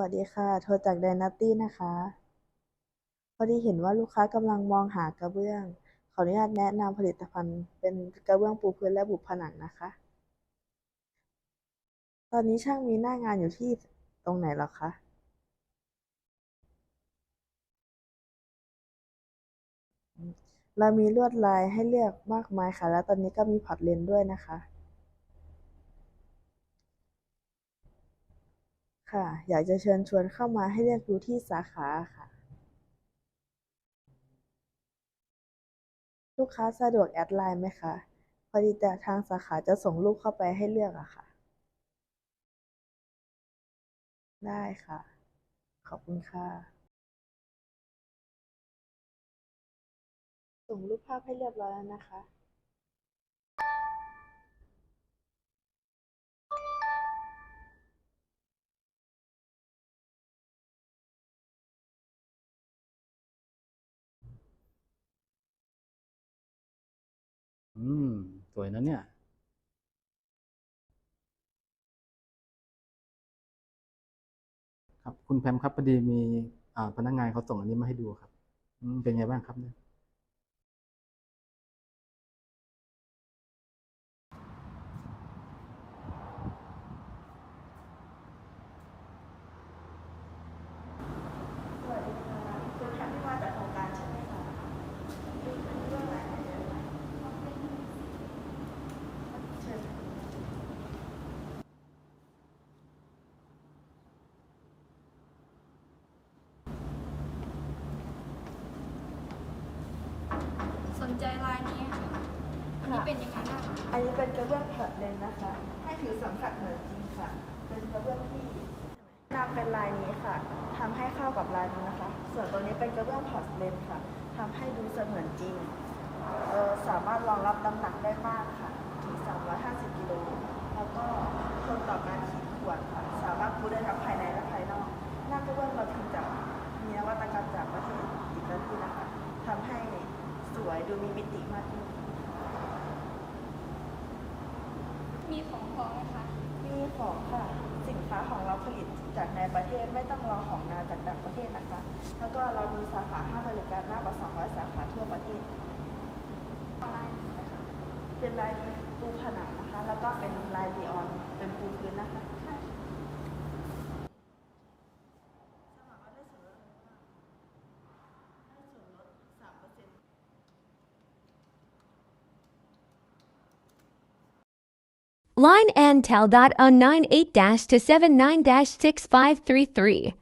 วัสดีค่ะ โทรจากไดนาตี้นะคะ พอดีเห็นว่าลูกค้ากำลังมองหากระเบื้อง ขออนุญาตแนะนำผลิตภัณฑ์ เป็นกระเบื้องปูพื้นและบุผนังนะคะ ตอนนี้ช่างมีหน้างานอยู่ที่ตรงไหนหรอคะ เรามีลวดลายให้เลือกมากมายค่ะ แล้วตอนนี้ก็มีพอร์ตเลนด้วยนะคะ ค่ะ อยากจะเชิญชวนเข้ามาให้เลือกดูที่สาขาค่ะ ลูกค้าสะดวกแอดไลน์ไหมคะ พอดีแต่ทางสาขาจะส่งรูปเข้าไปให้เลือกอะค่ะ ได้ค่ะ ขอบคุณค่ะ ส่งรูปภาพให้เรียบร้อยแล้วนะคะ อืม สวยนะเนี่ย ครับ คุณแพมครับพอดีมี อ่าพนักงานเขาส่งอันนี้มาให้ดูครับ อืมเป็นไงบ้างครับเนี่ย สวัสดีค่ะคุณแพมที่มาจากโครงการใช่ไหมคะเป็นเรื่องอะไรคะเดี๋ยวเชิญ สน ใจลายนี้ค่ะอันนี้เป็นยังไงบ้างคะอันนี้เป็นกระเบื้องพอร์ตเลนนะคะ ให้ผิวสัมผัสเหมือนจริงค่ะ เป็นกระเบื้องที่นำเป็นลายนี้ค่ะทำให้เข้ากับลายนี้นะคะ ส่วนตัวนี้เป็นกระเบื้องพอร์ตเลนค่ะทำให้ดูเสมือนจริงเออสามารถรองรับน้ำหนักได้มากค่ะ ถึง 350 กิโล แล้วก็ทนต่อการขีดข่วนค่ะ สามารถปูได้ทั้งภายในและภายนอก หน้ากระเบื้องเราทำจากมีนวัตกรรมจากประเทศอิตาลีนะคะทำให้สวย ดูมีมิติมากขึ้นมีของพร้อมไหมคะ มีของค่ะ สินค้าของเราผลิตจากในประเทศไม่ต้องรอของมาจากต่างประเทศนะคะ แล้วก็เรามีสาขาห้าบริการมากกว่า200 สาขาทั่วประเทศลายนี้นะคะเป็นลายปูผนังนะคะ แล้วก็เป็นลายดีออน เป็นปูพื้นนะคะ Line NTEL.098-79-6533.